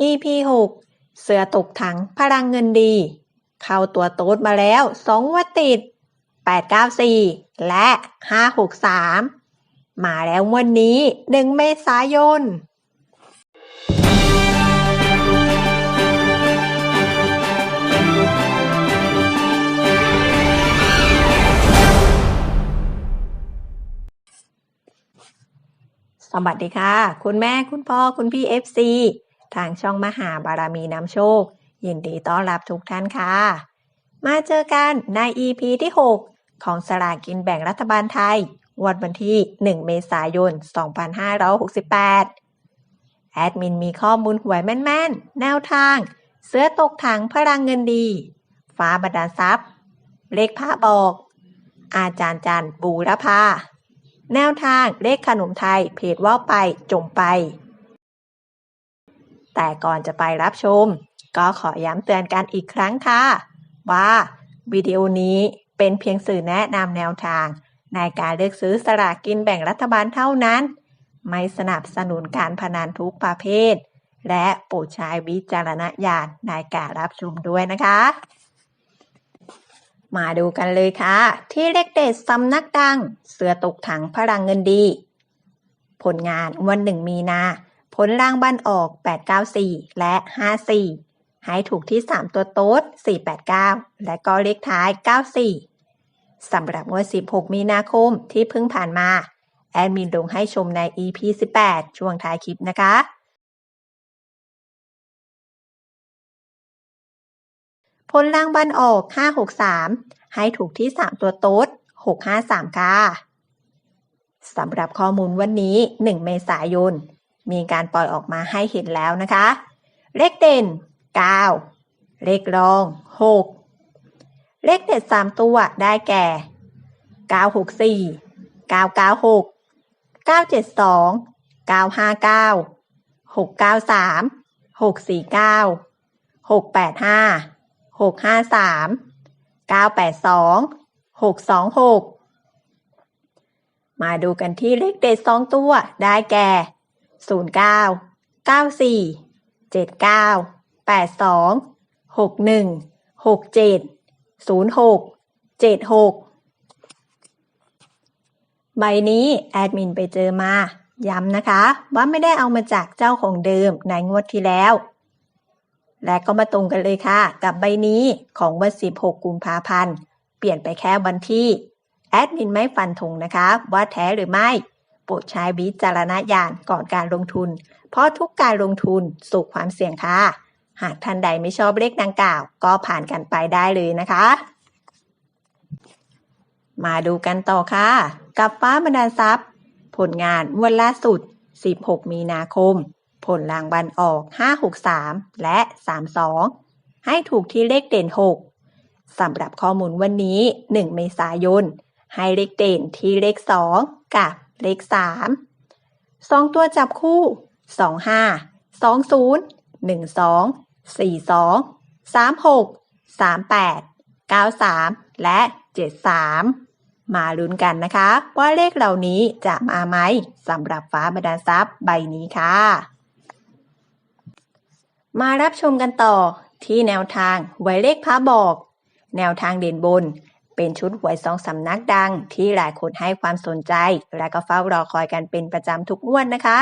EP 6 เสือตกถังพลังเงินดี เข้าตัวโต๊ดมาแล้ว 2 วัดติด 894 และ 563 มาแล้ววันนี้ 1 เมษายนสวัสดีค่ะ คุณแม่คุณพ่อคุณพี่ FC ทางช่องมหาบารมีนำโชค ยินดีต้อนรับทุกท่านค่ะ มาเจอกันใน EP ที่ 6 ของสลากกินแบ่งรัฐบาลไทย วันวันที่ 1 เมษายน 2568 แอดมินมีข้อมูลหวยแม่นๆ แนวทาง เสื้อตกถังพลังเงินดี ฟ้าบันดาทรัพย์ เลขพระบอก อาจารย์จันบูรพาแนวทางเลขขนมไทยเพจว่าวไปจงไป แต่ก่อนจะไปรับชม ก็ขอย้ำเตือนกันอีกครั้งค่ะ ว่าวิดีโอนี้เป็นเพียงสื่อแนะนำแนวทาง ในการเลือกซื้อสลากกินแบ่งรัฐบาลเท่านั้น ไม่สนับสนุนการพนันทุกประเภท และโปรดใช้วิจารณญาณในการรับชมด้วยนะคะ มาดูกันเลยค่ะ ที่เลขเด็ดสำนักดัง เสือตกถังพลังเงินดี ผลงานวันหนึ่งมีนา ผลล่างบ้านออก 894 และ 54ให้ถูกที่ 3 ตัวโต๊ด 489 และก็เลขท้าย 94 สำหรับงวด 16 มีนาคมที่เพิ่งผ่านมา แอดมินลงให้ชมใน EP 18 ช่วงท้ายคลิปนะคะผลล่างบันออก 563 ให้ถูกที่ 3 ตัวโต๊ด 653 ค่ะ สำหรับข้อมูลวันนี้ 1 เมษายน มีการปล่อยออกมาให้เห็นแล้วนะคะ เลขเด่น 9 เลขรอง 6 เลขเด็ด 3 ตัวได้แก่ 964 996 972 959 693 649 685 653 982 626 มาดูกันที่เลขเด็ด 2 ตัวได้แก่ 09 94 79 82 61 67 06 76ใบนี้แอดมินไปเจอมา ย้ำนะคะ ว่าไม่ได้เอามาจากเจ้าของเดิมในงวดที่แล้ว และก็มาตรงกันเลยค่ะ กับใบนี้ของวัน 16 กุมภาพันธ์ เปลี่ยนไปแค่วันที่ แอดมินไม่ฟันธงนะคะ ว่าแท้หรือไม่ โปรดใช้วิจารณญาณก่อนการลงทุน เพราะทุกการลงทุนสู่ความเสี่ยงค่ะ หากท่านใดไม่ชอบเลขดังกล่าว ก็ผ่านกันไปได้เลยนะคะ มาดูกันต่อค่ะ กับฟ้าบรรดาลทรัพย์ ผลงานวันล่าสุด 16 มีนาคม ผลรางวัลออก 563 และ 32 ให้ถูกที่เลขเด่น 6สำหรับข้อมูลวันนี้ 1 เมษายนให้เลขเด่นที่เลข 2 กับ เลข3 2ตัวจับคู่25 20 12 42 36 38 93และ73มาลุ้นกันนะคะ ว่าเลขเหล่านี้จะมาไหมสำหรับฟ้าบรรดาลทรัพย์ใบนี้ค่ะ มารับชมกันต่อที่แนวทางหวยเลขพระบอก แนวทางเด่นบน เป็นชุดหวยสองสำนักดัง ที่หลายคนให้ความสนใจ และก็เฝ้ารอคอยกันเป็นประจำทุกงวดนนะคะ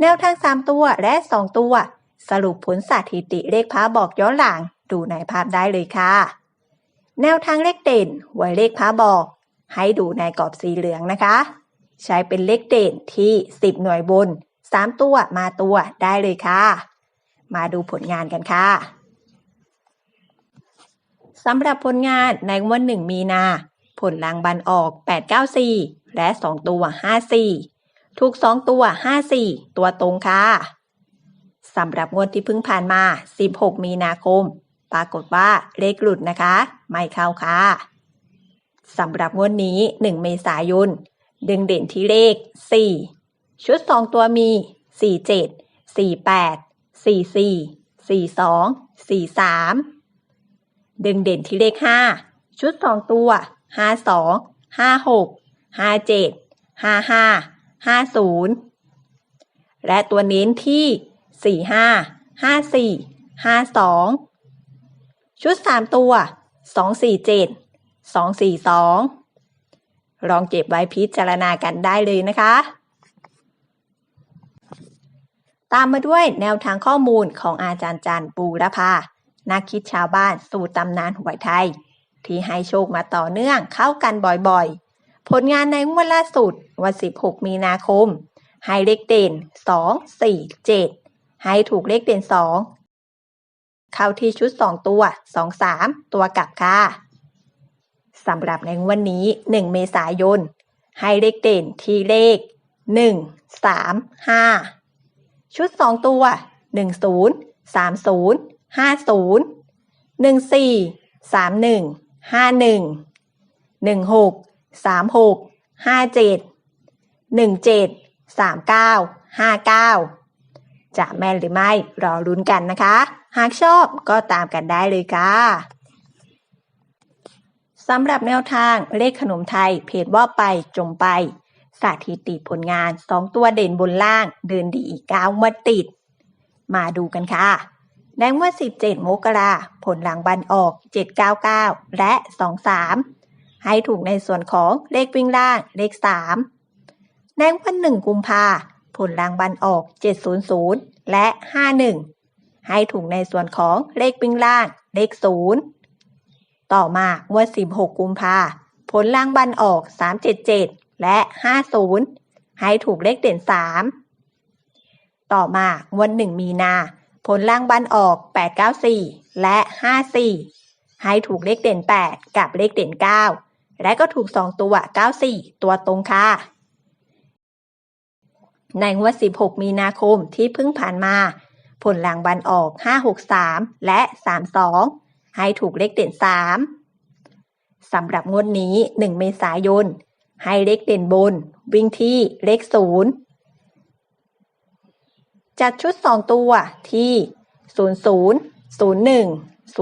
แนวทาง 3 ตัวและ 2 ตัว สรุปผลสถิติเลขพระบอกย้อนหลัง ดูในภาพได้เลยค่ะ แนวทางเลขเด่นหวยเลขพระบอก ให้ดูในกรอบสีเหลืองนะคะ ใช้เป็นเลขเด่นที่ 10 หน่วยบน 3 ตัวมาตัวได้เลยค่ะ มาดูผลงานกันค่ะ สำหรับผลงานในวันหนึ่งมีนา ผลรางบัลออก 894 และ 2 ตัว 54 ถูก 2 ตัว 54 ตัวตรงค่ะ สำหรับงวดที่เพิ่งผ่านมา 16 มีนาคม ปรากฏว่าเลขหลุดนะคะ ไม่เข้าค่ะ สำหรับงวดนี้ 1 เมษายน ดึงเด่นที่เลข 4 ชุด 2 ตัวมี 47 48 44 42 43 ดึงเด่นที่เลข 5 ชุด 2 ตัว 52 56 57 55 50 และตัวเน้นที่ 45ห้าสี่ห้าสองชุดสามตัวสองสี่เจ็ดสองสี่สองลองเก็บไว้พิจารณากันได้เลยนะคะ ตามมาด้วยแนวทางข้อมูลของอาจารย์จันปูรพา นักคิดชาวบ้านสู่ตำนานหวยไทย ที่ให้โชคมาต่อเนื่องเข้ากันบ่อยๆ ผลงานในงวดล่าสุดวัน 16 มีนาคม ให้เลขเด่น 2 4 7 ให้ถูกเลขเด่น 2 เข้าที่ชุด 2 ตัว 2 3 ตัวกลับค่ะสำหรับในงวันนี้ 1 เมษายน ให้เลขเด่นที่เลข 1 3 5 ชุด 2 ตัว 10 30 ห้าศูนย์หนึ่งสี่สามหนึ่งห้าหนึ่งหนึ่งหกสามหกห้าเจ็ดหนึ่งเจ็ดสามเก้าห้าเก้าจะแม่นหรือไม่รอลุ้นกันนะคะ หากชอบก็ตามกันได้เลยค่ะสำหรับแนวทางเลขขนมไทย เพจว่าไปจมไป สถิติผลงานสองตัวเด่นบนล่าง เดินดีอีกเก้ามาติด มาดูกันค่ะ ในงวด 17 มกราผลหลังบันออก 799 และ 23 ให้ถูกในส่วนของเลขวิ่งล่าง เลข3ในงวัน1กุมภาผลหลังบันออก 700 และ 51 ให้ถูกในส่วนของเลขวิ่งล่าง เลข 0 ต่อมางวด 16 กุมภาผลล่างบันออก 377 และ 50 ให้ถูกเลขเด่น 3 ต่อมางวด 1 มีนา ผลล่างบันออก 894 และ 54 ให้ถูกเลขเด่น 8 กับเลขเด่น 9 และก็ถูก 2 ตัว 94 ตัวตรงค่ะ ในงวด 16 มีนาคมที่เพิ่งผ่านมา ผลล่างบันออก 563 และ 32 ให้ถูกเลขเด่น 3สำหรับงวดนี้ 1 เมษายน ให้เลขเด่นบน วิ่งที่เลข 0 จัดชุด2ตัวที่ 00 01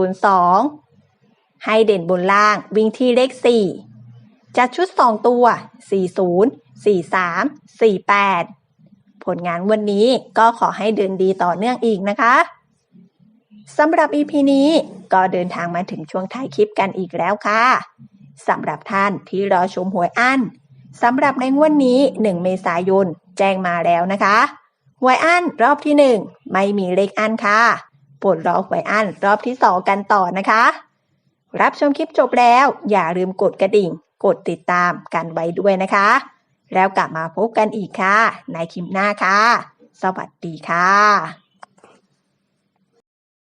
02 ให้เด่นบนล่างวิ่งที่เลข 4 จัดชุด2ตัว 40 43 48 ผลงานวันนี้ก็ขอให้เดินดีต่อเนื่องอีกนะคะสำหรับ EP นี้ก็เดินทางมาถึงช่วงท้ายคลิปกันอีกแล้วค่ะสำหรับท่านที่รอชมหวยอั้นสำหรับในงวดนนี้ 1 เมษายน แจ้งมาแล้วนะคะ หวยอั้นรอบที่หนึ่งไม่มีเลขอั้นค่ะปวดรอหวยอั้นรอบที่สองกันต่อนะคะ รับชมคลิปจบแล้ว อย่าลืมกดกระดิ่ง กดติดตามกันไว้ด้วยนะคะ แล้วกลับมาพบกันอีกค่ะ ในคลิปหน้าค่ะ สวัสดีค่ะ